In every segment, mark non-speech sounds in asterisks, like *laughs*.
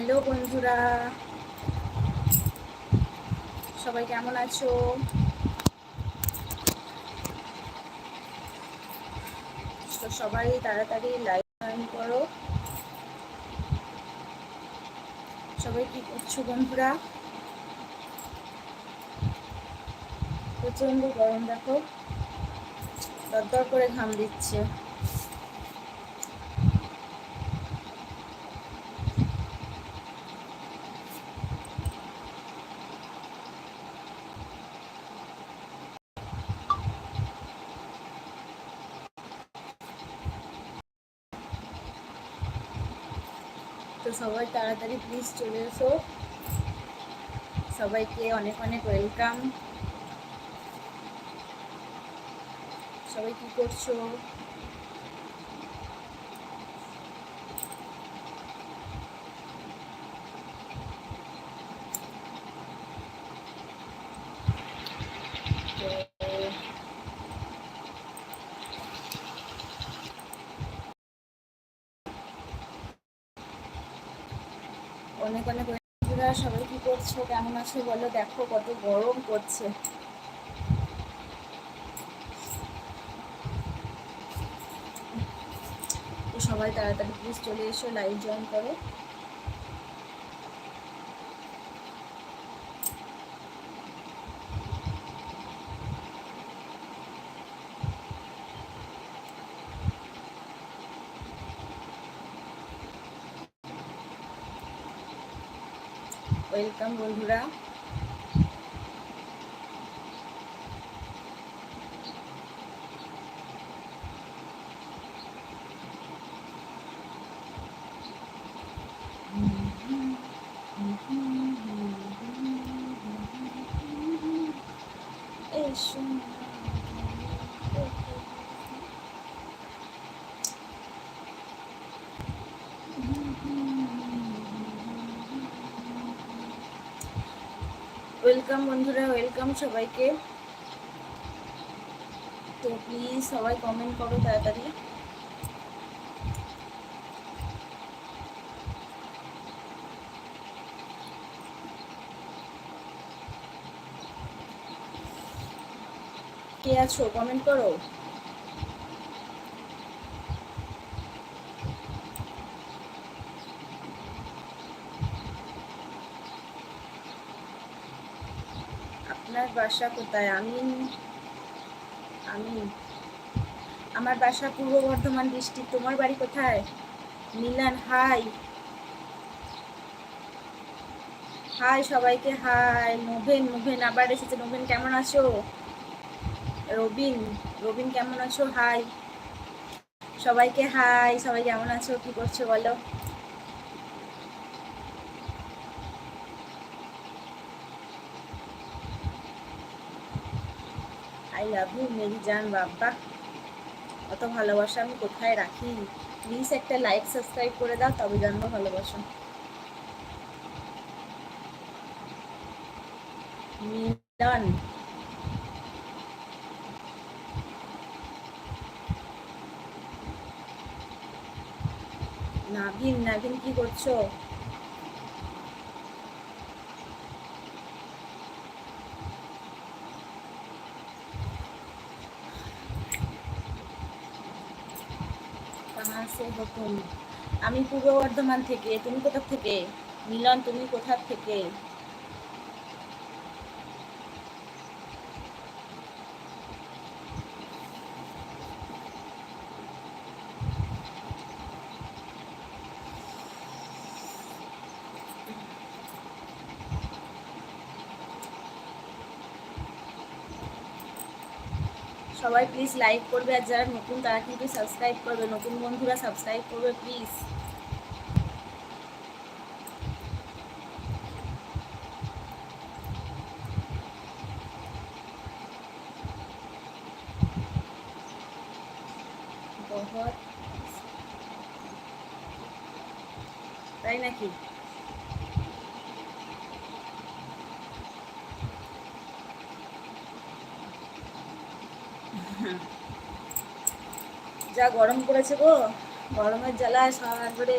Hello বন্ধুরা। সবাই কেমন আছো? তো সবাই তাড়াতাড়ি লাইভ জয়েন করো। সবাই কি করছ বন্ধুরা? প্রচণ্ড গরম দেখো। দরদর করে ঘাম দিচ্ছে। তো সবাই তাড়াতাড়ি প্লিজ চলে এসো। সবাইকে অনেক অনেক ওয়েলকাম সবাই কি করছ? অনেক অনেক বন্ধুরা, সবাই কি করছ? কেমন আছো? বলো, দেখো কত গরম করছে সবাই তাড়াতাড়ি প্লিজ চলে এসো লাইভ জয়েন করো। ওয়েলকাম বন্ধুরা এসো ওয়েলকাম বন্ধুরা ওয়েলকাম সবাইকে। তো প্লিজ সবাই কমেন্ট করো তাড়াতাড়ি। কে আছো? কমেন্ট করো। বাসা কোথায়? আমি আমি আমার বাসা পূর্ব বর্ধমান ডিস্ট্রিক্ট। তোমার বাড়ি কোথায়? মিলান, হাই। হাই সবাইকে, হাই। নোভেন নোভেন আবার এসেছে। নোভেন, কেমন আছো? রবিন রবিন, কেমন আছো? হাই। সবাইকে, হাই। সবাই কেমন আছো? কি করছ বলো? আই লাভ ইউ, মেরি জান বাবা অত ভালোবাসা আমি কোথায় রাখি? প্লিজ একটা লাইক সাবস্ক্রাইব করে দাও, তবে জানব ভালোবাসা। মিলন। নাভিন নাভিন কি করছ? আমি পূর্ব বর্ধমান থেকে তুমি কোথা থেকে? মিলন তুমি কোথা থেকে? সবাই প্লিজ লাইক করবে আর যারা নতুন তারা কিন্তু সাবস্ক্রাইব করবে। নতুন বন্ধুরা সাবস্ক্রাইব করবে প্লিজ যা গরম পড়েছে গো, গরমের জ্বালায় সব একবারে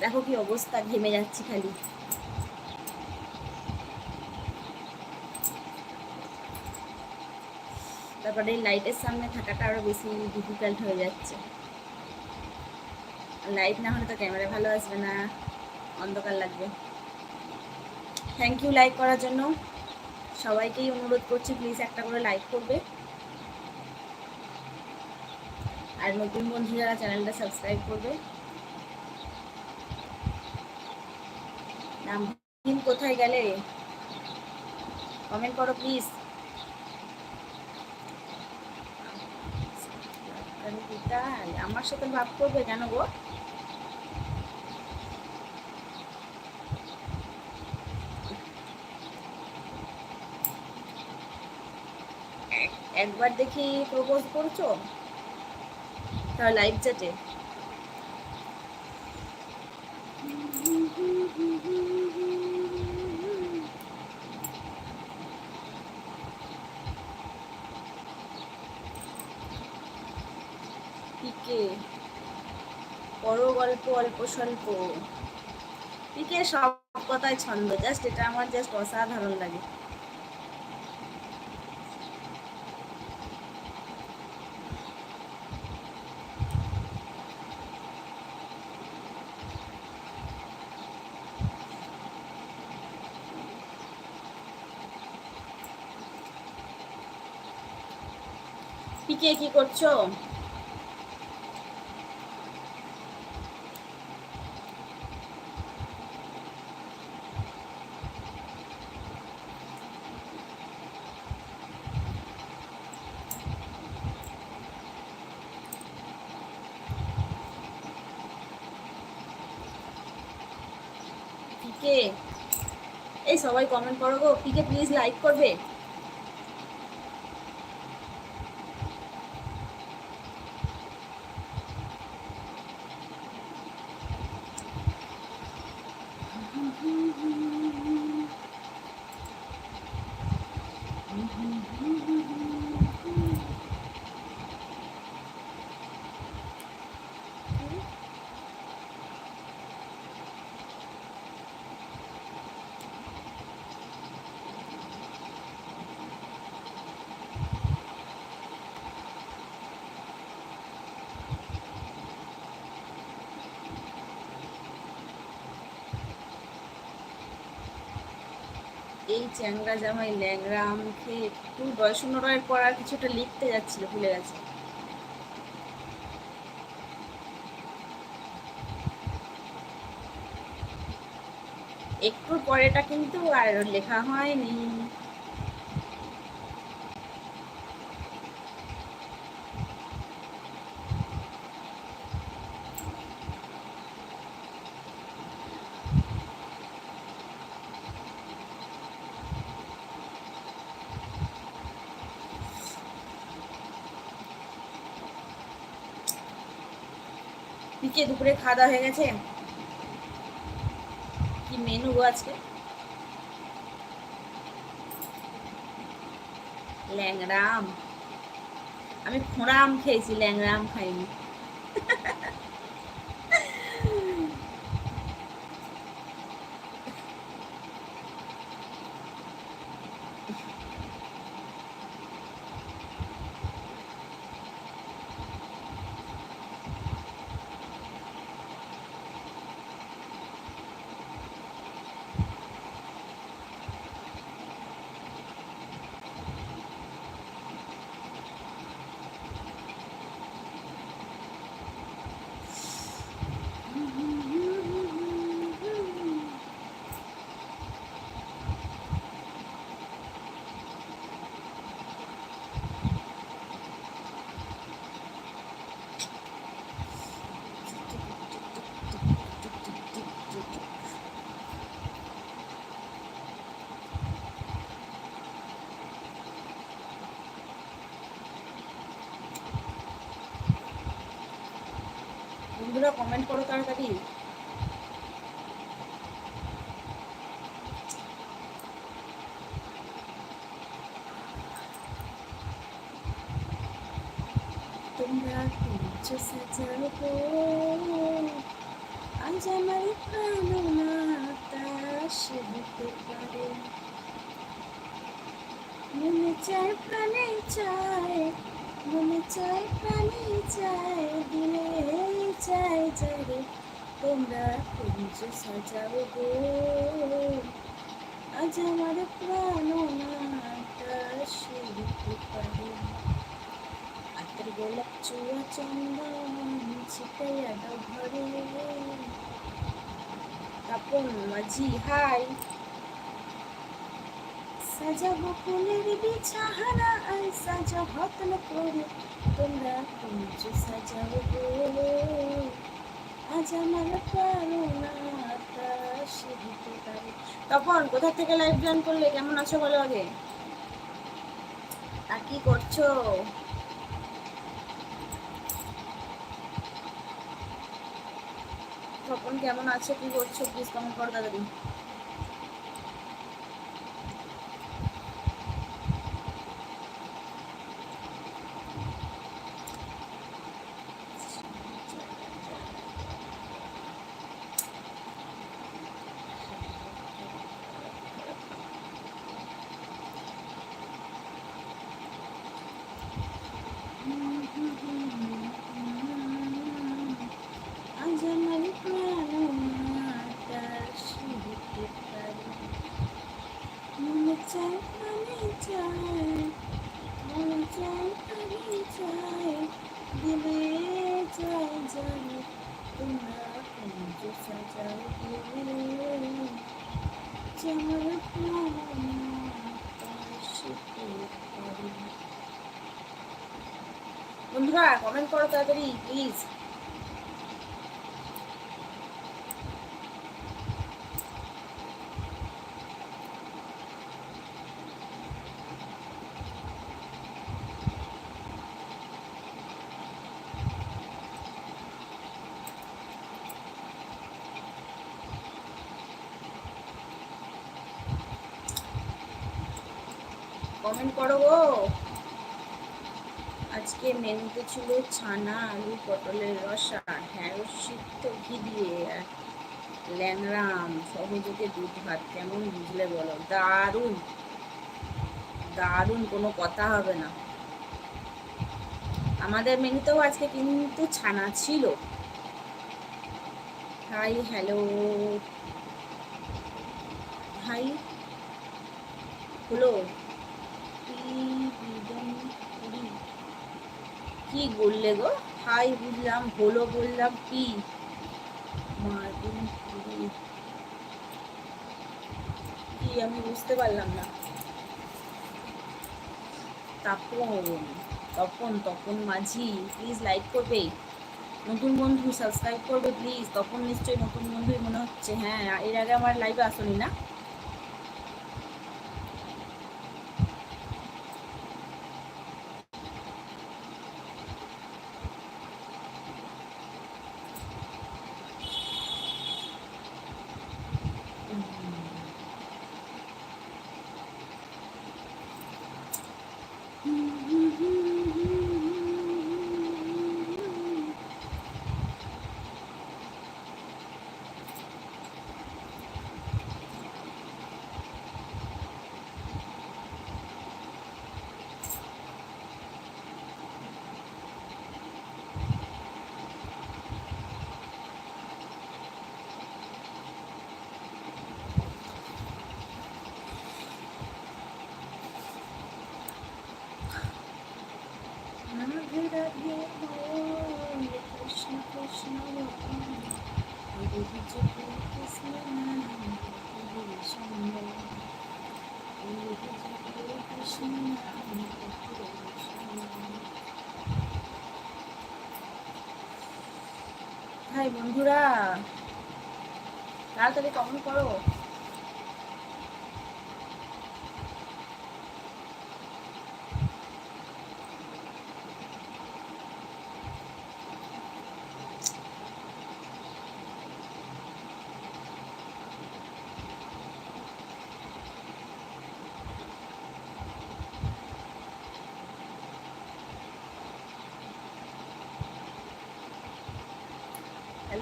দেখো কি অবস্থা, ঘেমে যাচ্ছি খালি। তারপরে এই লাইটের সামনে থাকাটা আরও বেশি ডিফিকাল্ট হয়ে যাচ্ছে। লাইট না হলে তো ক্যামেরা ভালো আসবে না, অন্ধকার লাগবে। থ্যাংক ইউ লাইক করার জন্য। সবাইকেই অনুরোধ করছি প্লিজ একটা করে লাইক করবে। আর নতুন বন্ধু যারা চ্যানেলটা সাবস্ক্রাইব করবে। নাম কোথায় গেলে? কমেন্ট করো প্লিজ আমার সাথে ভাব করবে কেন গো? একবার দেখি প্রপোজ করছ? তার লাইভ চ্যাটে বড় গল্প, অল্প স্বল্প। পিকে সব কথায় ছন্দ জাস্ট এটা আমার জাস্ট অসাধারণ লাগে। পিকে কি করছ? এই সবাই কমেন্ট করো গো। পিকে প্লিজ লাইক করবে এই চ্যাংরা জামাই ল্যাংরা মুখে একটু বয়সূন্য রয়ের পর আর কিছুটা লিখতে যাচ্ছিল, ভুলে গেছে। একটু পরেটা কিন্তু আর লেখা হয়নি পিকে দুপুরে খাওয়া দাওয়া হয়ে গেছে? কি মেনু আজকে? ল্যাংরাম আমি খোঁড়াম খেয়েছি ল্যাংরাম খাইনি। *laughs* বন্ধুরা কমেন্ট করো তাড়াতাড়ি। তোমরা আজ সে হতে পারে। চায় চায় চায় দিলে চায় যারে তোমরা কুঞ্জ সাজাও গো। আজ আমার প্রাণনাটা হতে পারে আতের গোলাপ চুয়া চন্দন ছিটাইয়া ঘরে। তাপন মাঝি, হাই। সাজাবো ফুলের বিছাহানা আর সাজা হতন করে। তোমরা কুঞ্জ সাজাবো গো আজ আমার সে হতে তখন কোথা থেকে লাইভ জয়েন করলে? কেমন আছো বলো আগে? আর কি করছ? তখন কেমন আছো? কি করছ? প্লিজ কমেন্ট করো দাদাদি আজ আমার প্রাণনাটা শুনতে পারি মনে চায় প্রাণে চায় মনে চায় প্রাণে চায় দিলে চায় জানে তোমরা কুঞ্জ সাজাও দিলে যে আমার প্রাণনাটা শুনতে পারি বন্ধুরা কমেন্ট করো তাড়াতাড়ি প্লিজ কমেন্ট করো গো। আজকে মেনুতে ছিল ছানা, আলু, পটলের রসা ঢ্যাঁড়স সিদ্ধ ঘি দিয়ে। ল্যাংরাম সহযোগে দুধ, ভাত কেমন বুঝলে বলো? দারুণ। দারুণ, কোনো কথা হবে না। আমাদের মেনুতেও আজকে কিন্তু ছানা ছিল। High, hello. হাই হলো কি বললে গো? হাই বুঝলাম হলো বললাম, কি? কি, আমি বুঝতে পারলাম না। তাপন তপন তপন মাঝি প্লিজ লাইক করবে। নতুন বন্ধু সাবস্ক্রাইব করবে প্লিজ তপন নিশ্চয়ই নতুন বন্ধুই মনে হচ্ছে। হ্যাঁ এর আগে আমার লাইভে আসনি না? হাই বন্ধুরা তাড়াতাড়ি কমেন্ট করো।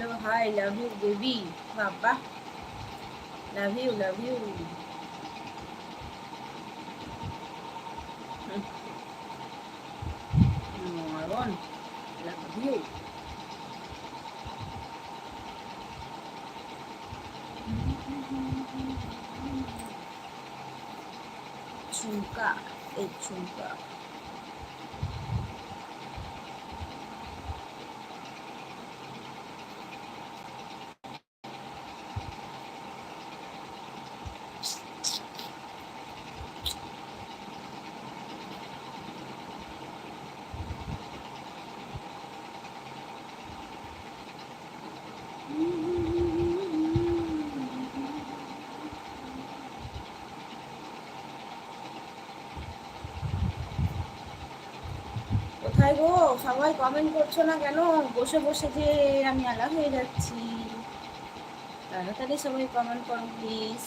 Hello hi love you baby বাবা লাভ ইউ লাভ ইউ ঝুমকা এই ঝুমকা কোথায় গো? সবাই কমেন্ট করছ না কেন? বসে বসে যে আমি আলাদা হয়ে যাচ্ছি। তাড়াতাড়ি সবাই কমেন্ট করো প্লিজ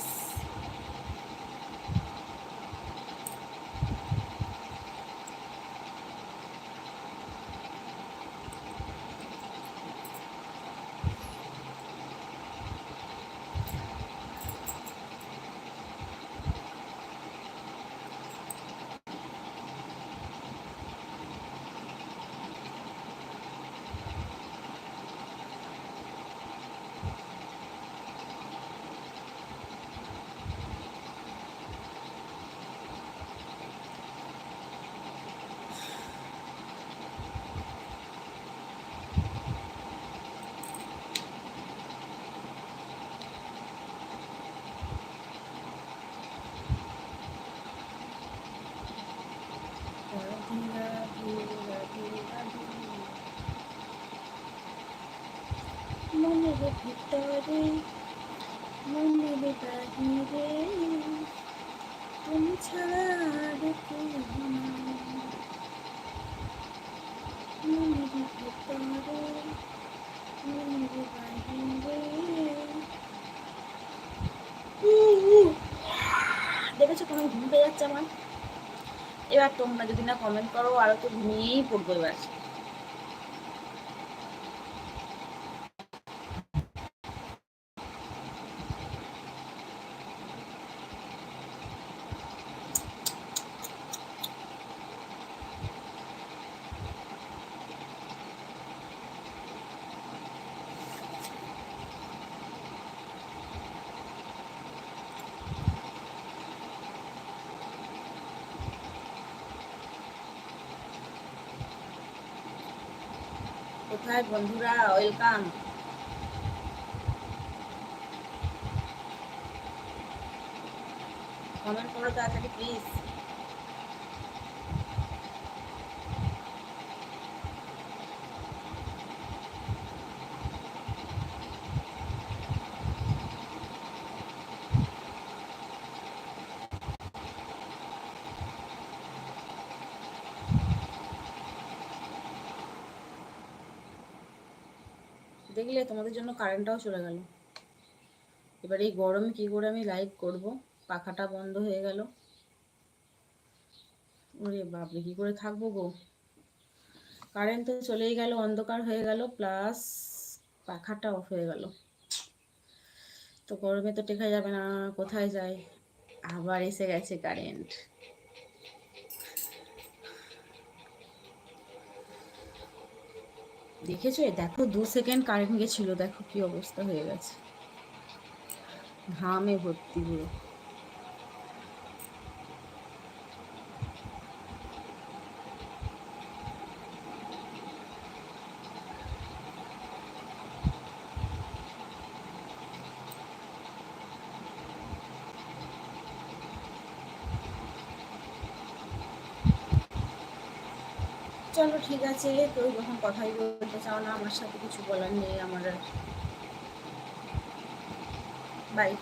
মনের ভিতরে মনের বাহিরে তুমি ছাড়া আর কেউ। মনের ভিতরে মনের বাহিরে দেখেছ কেমন ঘুম পেয়ে যাচ্ছে আমার? এবার তোমরা যদি না কমেন্ট করো, আরও তো ঘুমিয়েই পড়ব এবার। কোথায় বন্ধুরা ওয়েলকাম কমেন্ট করো তাড়াতাড়ি প্লিজ দেখলে তোমাদের জন্য কারেন্টটাও চলে গেল। এবার এই গরমে কি করে আমি লাইভ করব? পাখাটা বন্ধ হয়ে গেল। ওরে বাপরে, কি করে থাকব গো? কারেন্ট তো চলেই গেল, অন্ধকার হয়ে গেল প্লাস পাখাটা অফ হয়ে গেল। তো গরমে তো টেকা যাবে না, কোথায় যায়? আবার এসে গেছে কারেন্ট দেখেছ? দেখো দু সেকেন্ড কারেন্ট গেছিল দেখো কি অবস্থা হয়ে গেছে। ঘামে ভর্তি পুরো চলো ঠিক আছে তুই যখন কথাই বলতে চাও না, আমার সাথে কিছু বলার নেই, আমার বাই